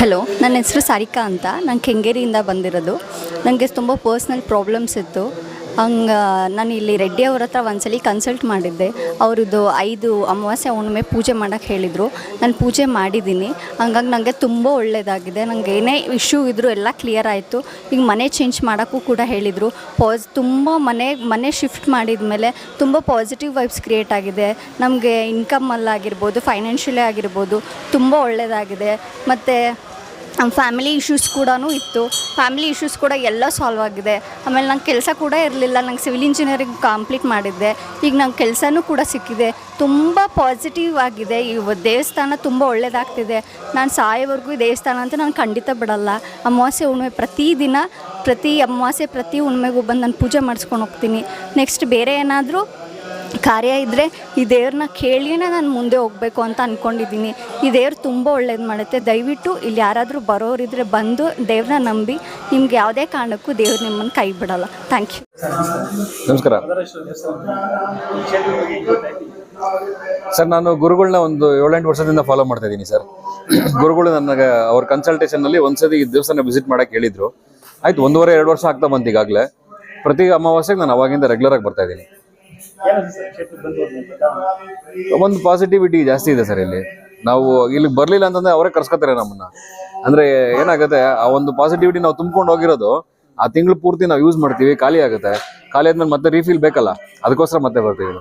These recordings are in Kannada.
ಹಲೋ, ನನ್ನ ಹೆಸರು ಸಾರಿಕಾ ಅಂತ. ನಾನು ಕೆಂಗೇರಿಯಿಂದ ಬಂದಿರೋದು. ನನಗೆ ತುಂಬ ಪರ್ಸ್ನಲ್ ಪ್ರಾಬ್ಲಮ್ಸ್ ಇತ್ತು. ಹಂಗೆ, ನಾನು ಇಲ್ಲಿ ರೆಡ್ಡಿ ಅವ್ರ ಹತ್ರ ಒಂದ್ಸಲಿ ಕನ್ಸಲ್ಟ್ ಮಾಡಿದ್ದೆ. ಅವ್ರದ್ದು ಐದು ಅಮಾವಾಸ್ಯೆ ಹುಣ್ಣಿಮೆ ಪೂಜೆ ಮಾಡೋಕ್ಕೆ ಹೇಳಿದರು. ನಾನು ಪೂಜೆ ಮಾಡಿದ್ದೀನಿ ಹಂಗಾಗಿ ನನಗೆ ತುಂಬ ಒಳ್ಳೆಯದಾಗಿದೆ ನನಗೆ ಏನೇ ಇಶ್ಯೂ ಇದ್ದರೂ ಎಲ್ಲ ಕ್ಲಿಯರ್ ಆಯಿತು. ಈಗ ಮನೆ ಚೇಂಜ್ ಮಾಡೋಕ್ಕೂ ಕೂಡ ಹೇಳಿದರು. ಪಾಸ್ ತುಂಬ ಮನೆ ಮನೆ ಶಿಫ್ಟ್ ಮಾಡಿದ ಮೇಲೆ ತುಂಬ ಪಾಸಿಟಿವ್ ವೈಬ್ಸ್ ಕ್ರಿಯೇಟ್ ಆಗಿದೆ. ನಮಗೆ ಇನ್ಕಮಲ್ಲಾಗಿರ್ಬೋದು ಫೈನಾನ್ಷಿಯಲಿ ಆಗಿರ್ಬೋದು, ತುಂಬ ಒಳ್ಳೆಯದಾಗಿದೆ ಮತ್ತು ಫ್ಯಾಮಿಲಿ ಇಶ್ಯೂಸ್ ಕೂಡ ಇತ್ತು. ಫ್ಯಾಮಿಲಿ ಇಶ್ಯೂಸ್ ಕೂಡ ಎಲ್ಲ ಸಾಲ್ವ್ ಆಗಿದೆ. ಆಮೇಲೆ ನಂಗೆ ಕೆಲಸ ಕೂಡ ಇರಲಿಲ್ಲ. ನಂಗೆ ಸಿವಿಲ್ ಇಂಜಿನಿಯರಿಂಗ್ ಕಂಪ್ಲೀಟ್ ಮಾಡಿದ್ದೆ. ಈಗ ನಂಗೆ ಕೆಲಸನೂ ಕೂಡ ಸಿಕ್ಕಿದೆ. ತುಂಬ ಪಾಸಿಟಿವ್ ಆಗಿದೆ. ಈ ದೇವಸ್ಥಾನ ತುಂಬ ಒಳ್ಳೆಯದಾಗ್ತಿದೆ ನಾನು ಸಾಯೋವರೆಗೂ ಈ ದೇವಸ್ಥಾನ ಅಂತ ನಾನು ಖಂಡಿತ ಬಿಡಲ್ಲ. ಅಮಾವಾಸ್ಯೆ ಹುಣ್ಣಿಮೆ ಪ್ರತಿದಿನ ಪ್ರತಿ ಅಮಾವಾಸ್ಯೆ ಪ್ರತಿ ಹುಣ್ಮೆಗೂ ಬಂದು ನಾನು ಪೂಜೆ ಮಾಡಿಸ್ಕೊಂಡು ಹೋಗ್ತೀನಿ. ನೆಕ್ಸ್ಟ್ ಬೇರೆ ಏನಾದರೂ ಕಾರ್ಯ ಇದ್ದರೆ ಈ ದೇವ್ರನ್ನ ಕೇಳಿನೇ ನಾನು ಮುಂದೆ ಹೋಗಬೇಕು ಅಂತ ಅಂದ್ಕೊಂಡಿದ್ದೀನಿ ಈ ದೇವ್ರು ತುಂಬ ಒಳ್ಳೇದು ಮಾಡುತ್ತೆ. ದಯವಿಟ್ಟು ಇಲ್ಲಿ ಯಾರಾದರೂ ಬರೋರಿದ್ರೆ ಬಂದು ದೇವ್ರನ್ನ ನಂಬಿ ನಿಮ್ಗೆ ಯಾವುದೇ ಕಾರಣಕ್ಕೂ ದೇವ್ರು ನಿಮ್ಮನ್ನು ಕೈ ಬಿಡಲ್ಲ. ಥ್ಯಾಂಕ್ ಯು ನಮಸ್ಕಾರ. ಸರ್, ನಾನು ಗುರುಗಳನ್ನ ಒಂದು ಏಳೆಂಟು ವರ್ಷದಿಂದ ಫಾಲೋ ಮಾಡ್ತಾ ಇದ್ದೀನಿ, ಸರ್. ಗುರುಗಳು ನನಗೆ ಅವ್ರ ಕನ್ಸಲ್ಟೇಷನಲ್ಲಿ ಒಂದ್ಸತಿ ಈ ದೇವಸ್ಥಾನ ವಿಸಿಟ್ ಮಾಡಕ್ಕೆ ಹೇಳಿದ್ರು. ಆಯ್ತು, ಒಂದೂವರೆ, ಎರಡು ವರ್ಷ ಆಗ್ತಾ ಬಂತು ಈಗಾಗಲೇ. ಪ್ರತಿ ಅಮಾವಾಸ್ಯೆಗೆ ನಾನು ಅವಾಗಿಂದ ರೆಗ್ಯುಲರ್ ಆಗಿ ಬರ್ತಾ ಇದ್ದೀನಿ. ಒಂದು ಪಾಸಿಟಿವಿಟಿ ಜಾಸ್ತಿ ಇದೆ ಸರ್ ಇಲ್ಲಿ. ನಾವು ಇಲ್ಲಿ ಬರಲಿಲ್ಲ ಅಂತಂದ್ರೆ ಅವರೇ ಕರ್ಸ್ಕೊತಾರೆ ನಮ್ಮನ್ನ. ಅಂದ್ರೆ ಏನಾಗುತ್ತೆ ಆ ಒಂದು ಪಾಸಿಟಿವಿಟಿ ನಾವು ತುಂಬ್ಕೊಂಡು ಹೋಗಿರೋದು ಆ ತಿಂಗಳು ಪೂರ್ತಿ ನಾವು ಯೂಸ್ ಮಾಡ್ತೀವಿ ಖಾಲಿ ಆಗುತ್ತೆ. ಖಾಲಿ ಆದ್ಮೇಲೆ ಮತ್ತೆ ರೀಫಿಲ್ ಬೇಕಲ್ಲ ಅದಕ್ಕೋಸ್ಕರ ಮತ್ತೆ ಬರ್ತೀವಿ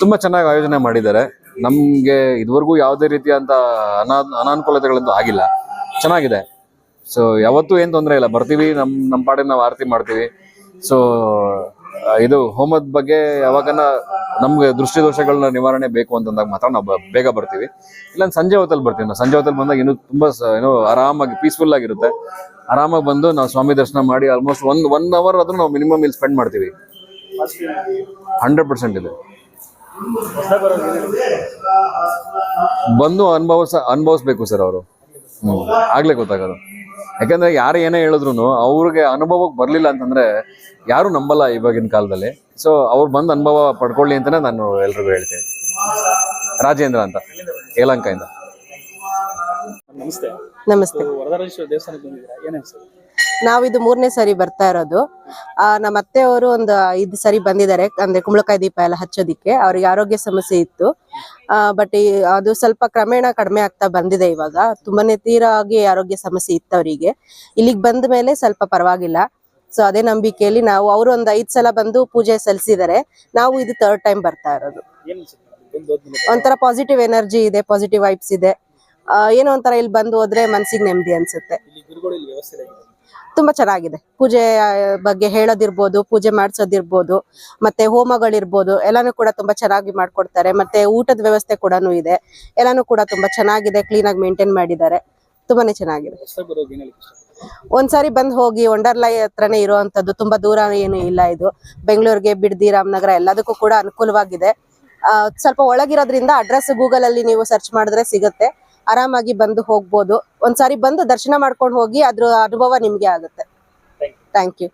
ತುಂಬಾ ಚೆನ್ನಾಗಿ ಆಯೋಜನೆ ಮಾಡಿದ್ದಾರೆ. ನಮ್ಗೆ ಇದುವರೆಗೂ ಯಾವುದೇ ರೀತಿಯಂತ ಅನಾ ಅನಾನುಕೂಲತೆಗಳಂತೂ ಆಗಿಲ್ಲ. ಚೆನ್ನಾಗಿದೆ. ಸೊ ಯಾವತ್ತೂ ಏನ್ ತೊಂದರೆ ಇಲ್ಲ. ಬರ್ತೀವಿ ನಮ್ಮ ನಮ್ಮ ಪಾಡಿಗೆ ನಾವು ಆರತಿ ಮಾಡ್ತೀವಿ. ಸೊ ಇದು ಹೋಮದ ಬಗ್ಗೆ ಯಾವಾಗನ ನಮ್ಗೆ ದೃಷ್ಟಿ ದೋಷಗಳನ್ನ ನಿವಾರಣೆ ಬೇಕು ಅಂತಂದಾಗ ಮಾತ್ರ ನಾವು ಬೇಗ ಬರ್ತೀವಿ. ಇಲ್ಲ ಸಂಜೆ ಹೊತ್ತಲ್ಲಿ ಬರ್ತೀವಿ ನಾವು. ಸಂಜೆ ಹೊತ್ತಲ್ಲಿ ಬಂದಾಗ ಇನ್ನೂ ತುಂಬಾ ಏನೋ ಆರಾಮಾಗಿ ಪೀಸ್ಫುಲ್ ಆಗಿರುತ್ತೆ. ಆರಾಮಾಗಿ ಬಂದು ನಾವು ಸ್ವಾಮಿ ದರ್ಶನ ಮಾಡಿ ಆಲ್ಮೋಸ್ಟ್ ಒನ್ ಒನ್ ಅವರ್ ಆದ್ರೂ ನಾವು ಮಿನಿಮಮ್ ಇಲ್ಲಿ ಸ್ಪೆಂಡ್ ಮಾಡ್ತೀವಿ. ಹಂಡ್ರೆಡ್ ಪರ್ಸೆಂಟ್ ಇದೆ. ಬಂದು ಅನುಭವಿಸ, ಅನುಭವಿಸ್ಬೇಕು ಸರ್ ಅವರು. ಹ್ಞೂ ಆಗ್ಲೇ ಗೊತ್ತಾಗೋದು. ಯಾಕಂದ್ರೆ ಯಾರು ಏನೇ ಹೇಳಿದ್ರು ಅವ್ರಿಗೆ ಅನುಭವಕ್ಕೆ ಬರ್ಲಿಲ್ಲ ಅಂತಂದ್ರೆ ಯಾರು ನಂಬಲ್ಲ ಇವಾಗಿನ ಕಾಲದಲ್ಲಿ. ಸೊ ಅವ್ರು ಬಂದು ಅನುಭವ ಪಡ್ಕೊಳ್ಳಿ ಅಂತಾನೆ ನಾನು ಎಲ್ರಿಗೂ ಹೇಳ್ತೀನಿ. ರಾಜೇಂದ್ರ ಅಂತ ಏಲಂಕಾಯಿಂದ. ನಮಸ್ತೆ. ನಮಸ್ತೆ. ವರದರಾಜೇಶ್ವರ ದೇವಸ್ಥಾನಕ್ಕೆ ಬಂದಿದ್ದೀರಾ? ಏನೇ ಸರ್ ನಾವು ಇದು ಮೂರನೇ ಸರಿ ಬರ್ತಾ ಇರೋದು. ಆ, ನಮ್ಮ ಅತ್ತೆಯವರು ಒಂದು ಐದು ಸರಿ ಬಂದಿದ್ದಾರೆ ಅಂದ್ರೆ ಕುಂಬಳಕಾಯಿ ದೀಪ ಎಲ್ಲ ಹಚ್ಚೋದಿಕ್ಕೆ. ಅವ್ರಿಗೆ ಆರೋಗ್ಯ ಸಮಸ್ಯೆ ಇತ್ತು. ಬಟ್ ಅದು ಸ್ವಲ್ಪ ಕ್ರಮೇಣ ಕಡಿಮೆ ಆಗ್ತಾ ಬಂದಿದೆ ಇವಾಗ. ತುಂಬಾನೇ ತೀರಾಗಿ ಆರೋಗ್ಯ ಸಮಸ್ಯೆ ಇತ್ತು ಅವರಿಗೆ. ಇಲ್ಲಿಗೆ ಬಂದ ಮೇಲೆ ಸ್ವಲ್ಪ ಪರವಾಗಿಲ್ಲ. ಸೊ ಅದೇ ನಂಬಿಕೆಯಲ್ಲಿ ನಾವು ಅವರು ಒಂದು ಐದ್ ಸಲ ಬಂದು ಪೂಜೆ ಸಲ್ಲಿಸಿದ್ದಾರೆ. ನಾವು ಇದು ಥರ್ಡ್ ಟೈಮ್ ಬರ್ತಾ ಇರೋದು. ಒಂಥರ ಪಾಸಿಟಿವ್ ಎನರ್ಜಿ ಇದೆ ಪಾಸಿಟಿವ್ ವೈಬ್ಸ್ ಇದೆ. ಏನೋ ಒಂಥರ ಇಲ್ಲಿ ಬಂದು ಹೋದ್ರೆ ಮನ್ಸಿಗೆ ನೆಮ್ಮದಿ ಅನ್ಸುತ್ತೆ. ತುಂಬಾ ಚೆನ್ನಾಗಿದೆ. ಪೂಜೆ ಬಗ್ಗೆ ಹೇಳೋದಿರ್ಬೋದು, ಪೂಜೆ ಮಾಡಿಸೋದಿರ್ಬೋದು, ಮತ್ತೆ ಹೋಮಗಳಿರ್ಬೋದು, ಎಲ್ಲಾನು ಕೂಡ ತುಂಬಾ ಚೆನ್ನಾಗಿ ಮಾಡ್ಕೊಡ್ತಾರೆ. ಮತ್ತೆ ಊಟದ ವ್ಯವಸ್ಥೆ ಕೂಡ ಇದೆ. ಎಲ್ಲಾನು ಕೂಡ ತುಂಬಾ ಚೆನ್ನಾಗಿದೆ ಕ್ಲೀನ್ ಆಗಿ ಮೇಂಟೈನ್ ಮಾಡಿದ್ದಾರೆ. ತುಂಬಾನೇ ಚೆನ್ನಾಗಿದೆ. ಒಂದ್ಸಾರಿ ಬಂದ್ ಹೋಗಿ ವಂಡರ್ಲೈ ಹತ್ರನೇ ಇರುವಂತದ್ದು, ತುಂಬಾ ದೂರ ಏನು ಇಲ್ಲ ಇದು. ಬೆಂಗಳೂರಿಗೆ, ಬಿಡ್ದಿ, ರಾಮನಗರ ಎಲ್ಲದಕ್ಕೂ ಕೂಡ ಅನುಕೂಲವಾಗಿದೆ. ಸ್ವಲ್ಪ ಒಳಗಿರೋದ್ರಿಂದ ಅಡ್ರೆಸ್ ಗೂಗಲ್ ಅಲ್ಲಿ ನೀವು ಸರ್ಚ್ ಮಾಡಿದ್ರೆ ಸಿಗುತ್ತೆ. ಆರಾಮಾಗಿ ಬಂದು ಹೋಗ್ಬೋದು. ಒಂದ್ಸಾರಿ ಬಂದು ದರ್ಶನ ಮಾಡ್ಕೊಂಡು ಹೋಗಿ ಅದ್ರ ಅನುಭವ ನಿಮ್ಗೆ ಆಗುತ್ತೆ. Thank you